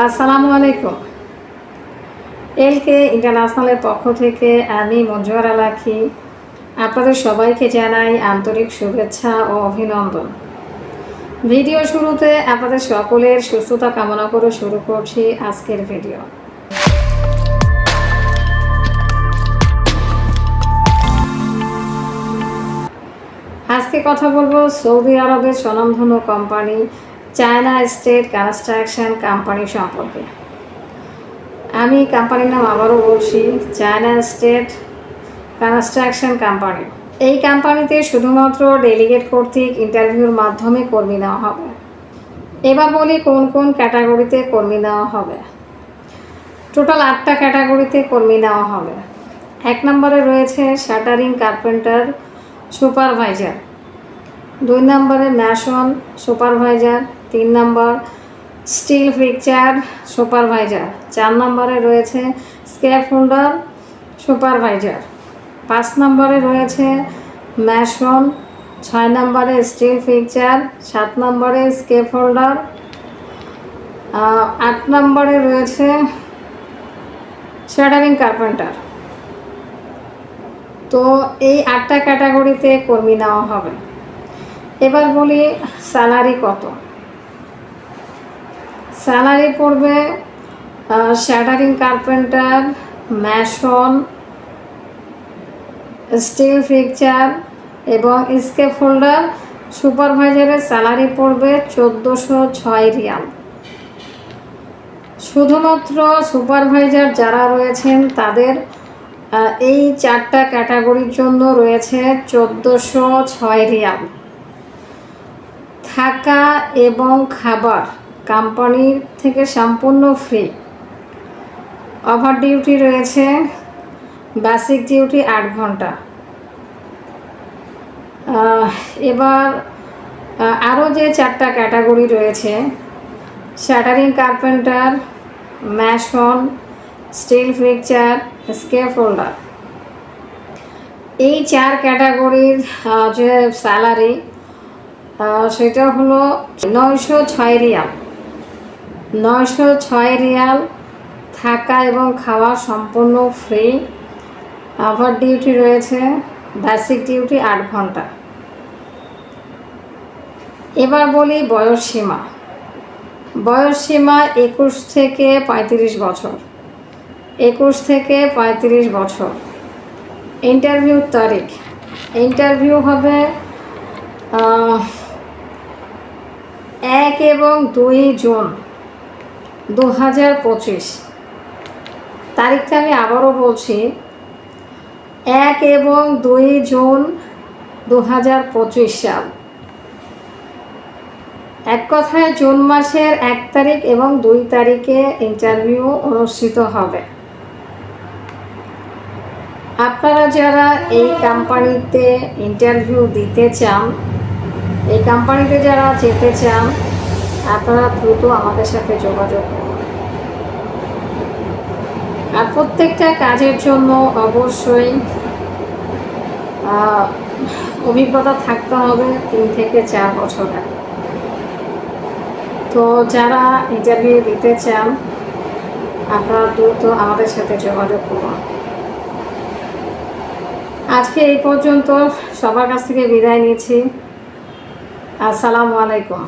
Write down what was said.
আসসালামু আলাইকুম। এলকে ইন্টারন্যাশনালের পক্ষ থেকে আমি মঞ্জুয়ারা লাখি আপনাদের সবাইকে জানাই আন্তরিক শুভেচ্ছা ও অভিনন্দন। ভিডিও শুরুতে আপনাদের সকলের সুস্থতা কামনা করে শুরু করছি আজকের ভিডিও। আজকে কথা বলব সৌদি আরবের স্বনামধন্য company China state construction company সম্পর্কে। আমি কোম্পানির নাম আবারও বলছি, চায়না স্টেট কনস্ট্রাকশন কোম্পানি। এই কোম্পানিতে শুধুমাত্র ডেলিগেট কর্তৃক ইন্টারভিউর মাধ্যমে কর্মী নেওয়া হবে। এবার বলি কোন কোন ক্যাটাগরিতে কর্মী নেওয়া হবে। টোটাল আটটা ক্যাটাগরিতে কর্মী নেওয়া হবে। এক নম্বরে রয়েছে শাটারিং কার্পেন্টার সুপারভাইজার। দুই নম্বরে ম্যাশন সুপারভাইজার। তিন নম্বর স্টিল ফিকচার সুপারভাইজার চার নম্বরে রয়েছে স্কেপ হোল্ডার সুপারভাইজার পাঁচ নম্বরে রয়েছে ম্যাশন ছয় নম্বরে স্টিল ফিকচার সাত নম্বরে স্কেপ হোল্ডার আট নম্বরে রয়েছে শাটারিং কার্পেন্টার তো এই আটটা ক্যাটাগরিতে কর্মী নেওয়া হবে। এবার বলি স্যালারি কত। স্যালারি পড়বে shuttering carpenter, mason, steel fixture এবং স্কেপ হোল্ডার। সুপারভাইজারের স্যালারি পড়বে চোদ্দোশো ছয় রিয়াল। শুধুমাত্র সুপারভাইজার যারা রয়েছেন, তাদের এই চারটা ক্যাটাগরির জন্য রয়েছে চোদ্দোশো ছয় রিয়াল। থাকা এবং খাবার। কোম্পানির থেকে সম্পূর্ণ ফ্রি ওভার ডিউটি রয়েছে বেসিক ডিউটি আট ঘণ্টা। এবার আরও যে চারটা ক্যাটাগরি রয়েছে shuttering carpenter mason steel fixture escape হোল্ডার এই চার ক্যাটাগরির যে স্যালারি সেটা হলো নয়শো ছয় রিয়াল। নয়শো ছয় রিয়াল থাকা এবং খাওয়া সম্পূর্ণ ফ্রি। ওভার ডিউটি রয়েছে, বেসিক ডিউটি আট ঘণ্টা। এবার বলি বয়স সীমা। বয়স সীমা একুশ থেকে পঁয়ত্রিশ বছর। একুশ থেকে পঁয়ত্রিশ বছর। ইন্টারভিউ তারিখ। ইন্টারভিউ হবে এক এবং দুই জুন। দু হাজার পঁচিশ। তারিখটা আমি আবারও বলছি, এক এবং দুই জুন দু হাজার পঁচিশ সাল। এক কথায় জুন মাসের এক তারিখ এবং দুই তারিখে ইন্টারভিউ অনুষ্ঠিত হবে। আপনারা যারা এই কোম্পানিতে ইন্টারভিউ দিতে চান, এই কোম্পানিতে যারা যেতে চান আপনারা দ্রুত আমাদের সাথে যোগাযোগ করুন। আর প্রত্যেকটা কাজের জন্য অবশ্যই অভিজ্ঞতা থাকতে হবে তিন থেকে চার বছরের তো যারা ইন্টারভিউ দিতে চান, আপনারা দ্রুত আমাদের সাথে যোগাযোগ করুন। আজকে এই পর্যন্ত সবার কাছ থেকে বিদায় নিচ্ছি। আসসালামু আলাইকুম।